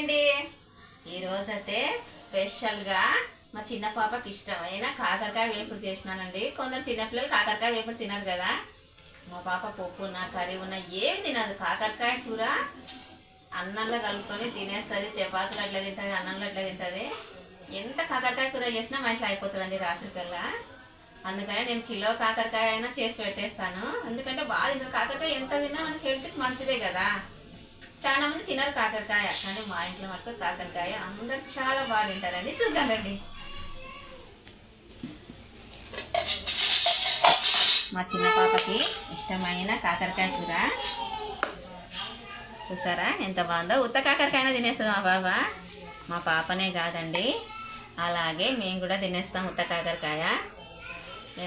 అండి ఈరోజు అయితే స్పెషల్గా మా చిన్న పాపకి ఇష్టమైన కాకరకాయ వేపుడు చేసినానండి. కొందరు చిన్నపిల్లలు కాకరకాయ వేపుడు తినరు కదా. మా పాప పప్పు ఉన్న కర్రీ ఉన్న ఏమి తినదు. కాకరకాయ కూర అన్నంలో కలుపుకొని తినేస్తుంది చపాతీలు అట్లా తింటుంది అన్నంలో అట్లా తింటుంది. ఎంత కాకరకాయ కూర చేసినా మా ఇంట్లో అయిపోతుందండి రాత్రికల్లా. అందుకనే నేను కిలో కాకరకాయ అయినా చేసి పెట్టేస్తాను. ఎందుకంటే బాగా తింటారు. కాకరకాయ ఎంత తిన్నా మనకి హెల్త్కి మంచిదే కదా. చాలా మంది తినరు కాకరకాయ. కానీ మా ఇంట్లో మటుకు కాకరకాయ అందరు చాలా బాగా తింటారండి. చూద్దామండి మా చిన్న పాపకి ఇష్టమైన కాకరకాయ కూర. చూసారా? ఎంత బాగుందో. ఉత్త కాకరకాయన తినేస్తుంది మా పాప మా పాపనే కాదండి. అలాగే మేము కూడా తినేస్తాం ఉత్త కాకరకాయ.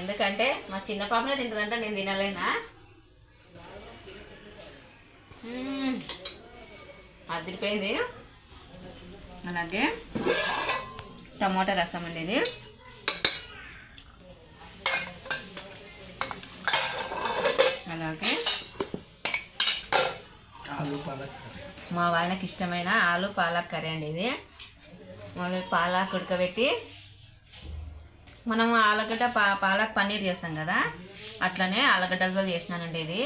ఎందుకంటే మా చిన్న పాపనే తింటుందంట నేను తినలేనా? అదిరిపోయింది. అలాగే టమోటా రసం అండి ఇది అలాగే ఆలు పాలక్ మా ఆయనకి ఇష్టమైన ఆలు పాలక్ కర్రీ అండి ఇది. మళ్ళీ పాలక్ ఉడకబెట్టి మనం ఆలుగడ్డ పా పాలక్ పన్నీర్ చేస్తాం కదా అట్లనే ఆలుగడ్డలతో చేసినానండి ఇది.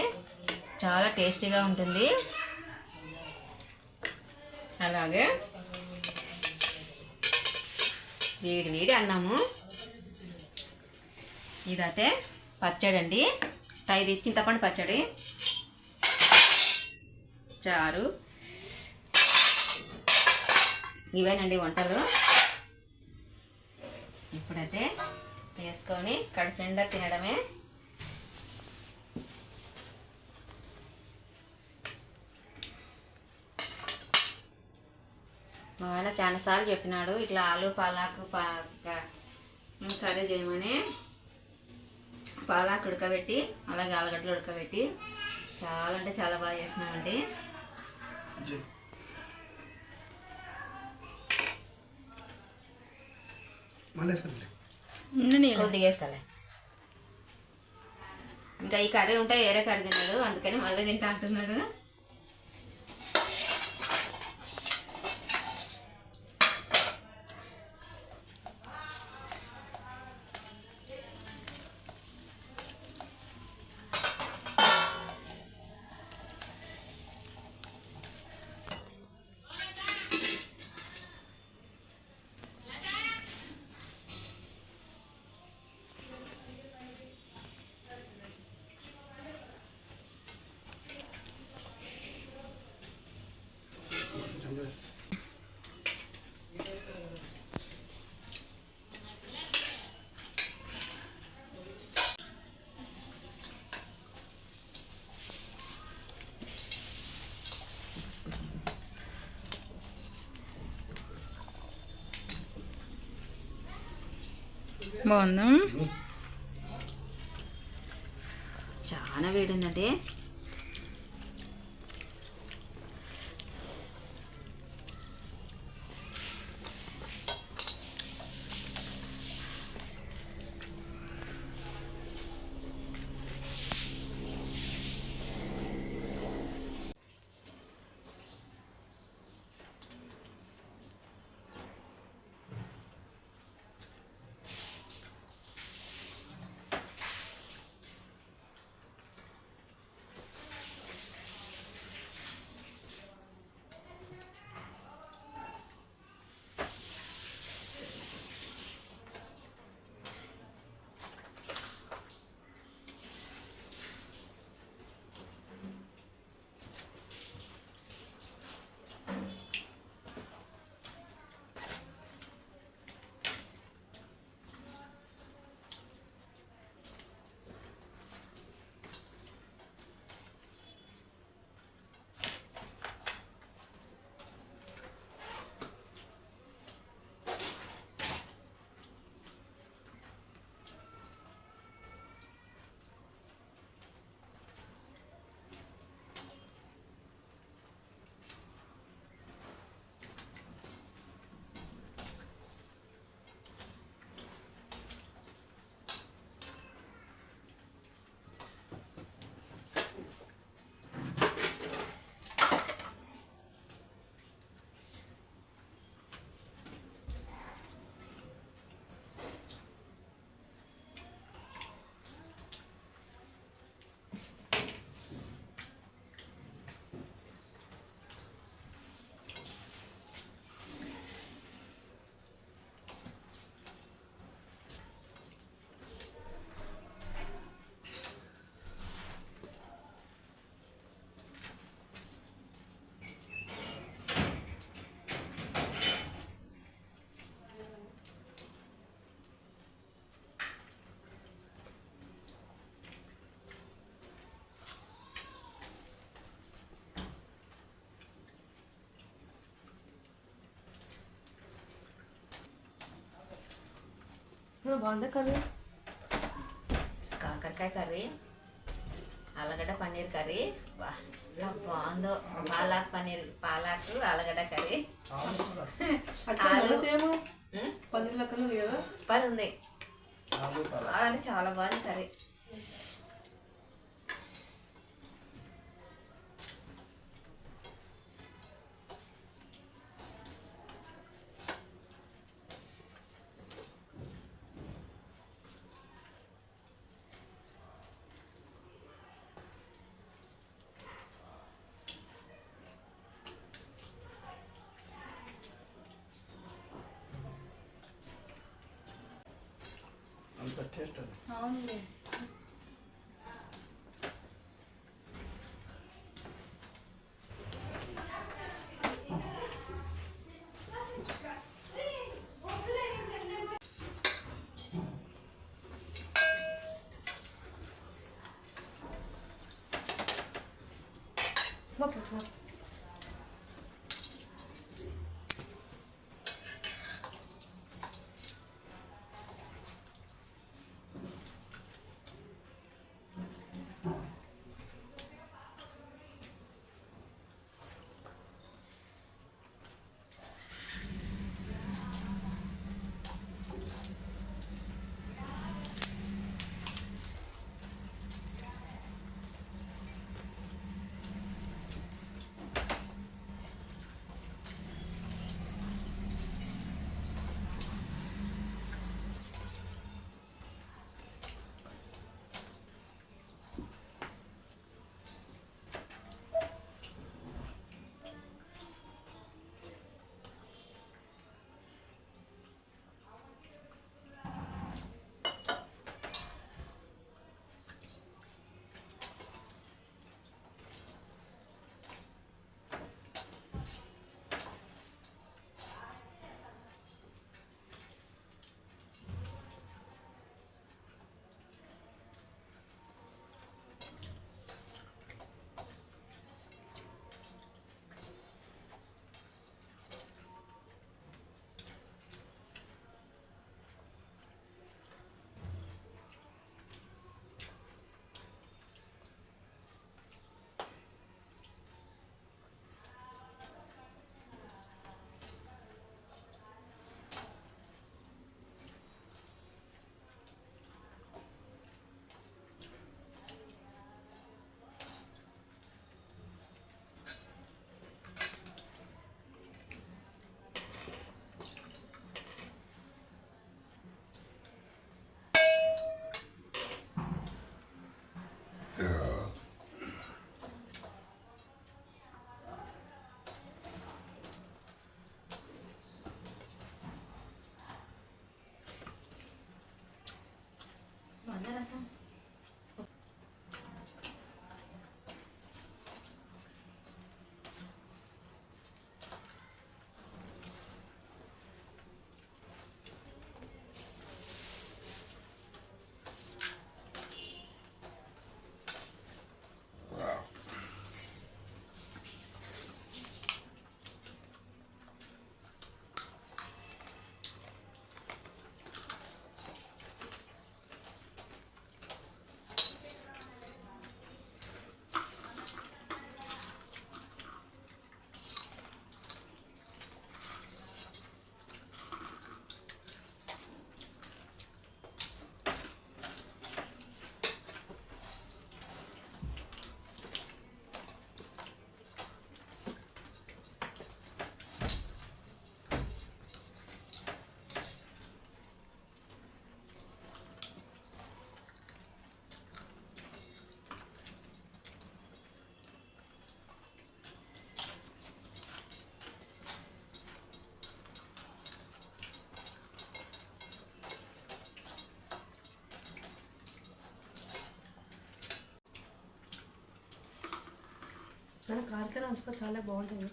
చాలా టేస్టీగా ఉంటుంది. అలాగే వేడి వేడి అన్నాము. ఇదైతే పచ్చడి అండి ఇది చింతపండు పచ్చడి. చారు. ఇవేనండి వంటలు. ఇప్పుడైతే చేసుకొని కడుపు నిండా తినడమే. మా ఆయన చాలాసార్లు చెప్పినాడు ఇట్లా ఆలు పాలాకు పా కర్రీ చేయమని. పాలాకు ఉడకబెట్టి అలాగే ఆలుగడ్డలు ఉడకబెట్టి చాలా అంటే చాలా బాగా చేసినామండి. వేస్తాలే. ఇంకా ఈ కర్రీ ఉంటే వేరే కర్రీ తిన్నాడు అందుకని మళ్ళీ తింటా అంటున్నాడు. బాగుందా? చాలా వేడి ఉందంటే బాగుందా కర్రీ? కాకరకాయ కర్రీ ఆలుగడ్డ పన్నీర్ కర్రీ. బాగుందో. పాలాక్ పన్నీర్ పాలాకు ఆలుగడ్డ కర్రీ. ఆలు. పన్నీర్ లెక్కలు ఉంది అంటే చాలా బాగుంది కర్రీ. అంత టేస్ట్ అది అవును ఓకే corazón. బాగుందా ఉంచుకో చాలా బాగుంటుంది.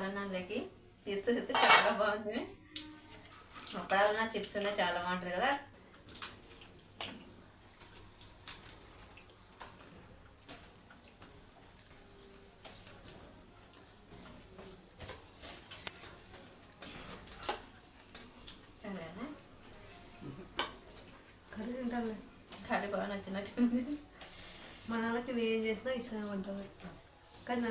అది వేసి చాలా నాళ్ళకి చిప్స్ అయితే చాలా బాగుంది. అప్పడాలు నా చిప్స్ ఉన్నాయి చాలా బాగుంటుంది కదా. కర్రీ తింటాను కర్రీ బాగా నచ్చినట్టుంది మా నాన్నకి నేను ఏం చేసినా ఇష్టం అంటారు. కానీ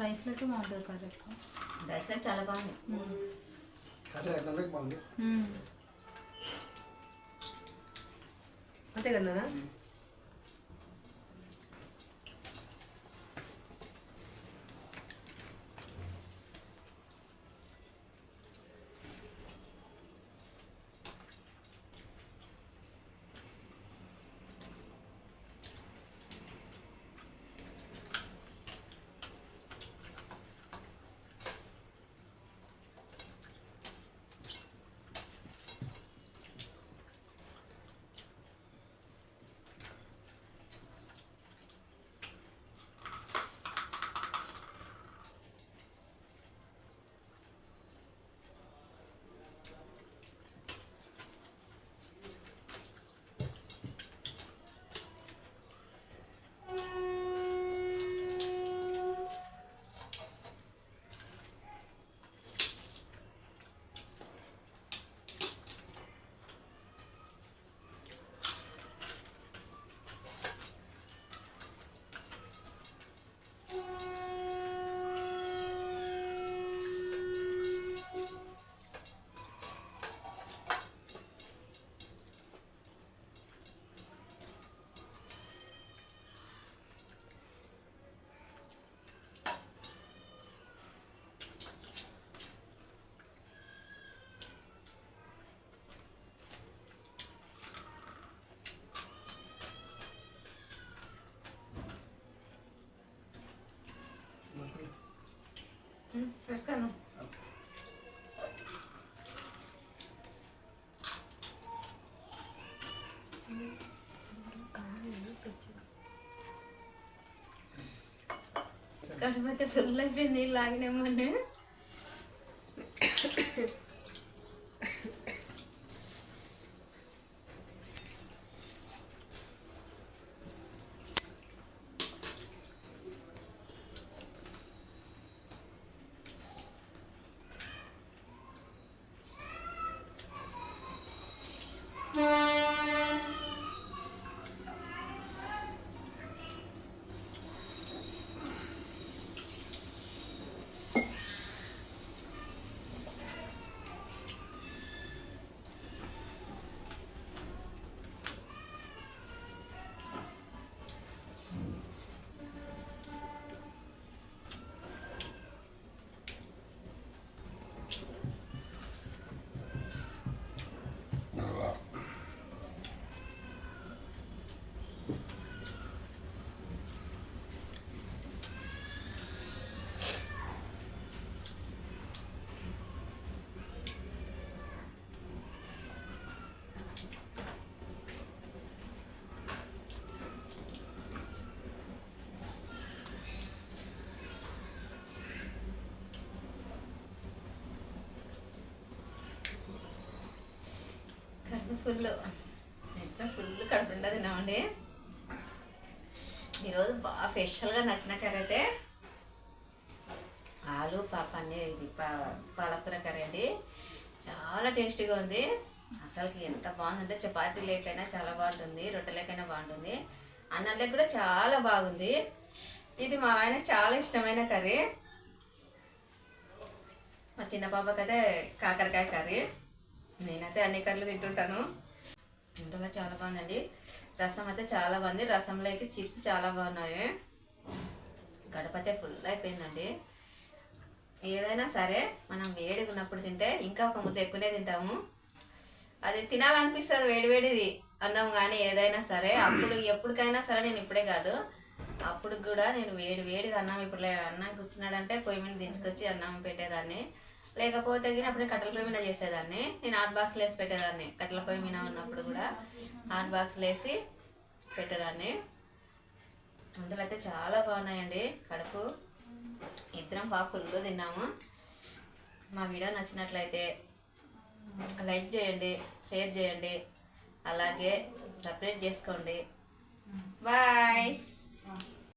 రైస్లోకి బాగుంటుంది కర్రీ రైస్ చాలా బాగుంది. కర్రీ బాగుంది. అంతే కదా refrescando. कर्म तो नहीं लागने मने ఫుల్ ఎంత ఫుల్ కడుపు ఉండదు తిన్నామండి. ఈరోజు బాగా స్పెషల్గా నచ్చిన కర్రీ అయితే ఆలు పాప అనే ఇది పా పాలకూర కర్రీ అండి. చాలా టేస్టీగా ఉంది. అసలుకి ఎంత బాగుందంటే చపాతీ లేకైనా చాలా బాగుంటుంది రొట్టెలేకైనా బాగుంటుంది. అన్నంలోకి కూడా చాలా బాగుంది. ఇది మా ఆయనకు చాలా ఇష్టమైన కర్రీ. మా చిన్న పాపకైతే కాకరకాయ కర్రీ. నేనైతే అన్ని కర్రలు తింటుంటాను. ఇంట్లో చాలా బాగుందండి. రసం అయితే చాలా బాగుంది. రసంలోకి చిప్స్ చాలా బాగున్నాయి. గడపతే ఫుల్ అయిపోయిందండి. ఏదైనా సరే మనం వేడిగా ఉన్నప్పుడు తింటే ఇంకా ఒక ముద్ద ఎక్కువనే తింటాము. అది తినాలనిపిస్తుంది వేడివేడిది అన్నం కానీ ఏదైనా సరే. అప్పుడు ఎప్పటికైనా సరే నేను ఇప్పుడే కాదు. అప్పుడు కూడా నేను వేడి వేడిగా అన్నం ఇప్పుడు అన్నం కూర్చున్నాడంటే పొయ్యి మీద దించుకొచ్చి అన్నం పెట్టేదాన్ని. లేకపోతే గిన కట్టెల పొయ్యి మీద చేసేదాన్ని. నేను హాట్ బాక్స్లో వేసి పెట్టేదాన్ని. కట్టెల పొయ్యి మీద ఉన్నప్పుడు కూడా హాట్ బాక్స్లో వేసి పెట్టేదాన్ని. అందులో అయితే చాలా బాగున్నాయండి. కడుపు ఇద్దరం బాగా ఫుల్గా తిన్నాము. మా వీడియో నచ్చినట్లయితే లైక్ చేయండి షేర్ చేయండి. అలాగే సపరేట్ చేసుకోండి. బాయ్.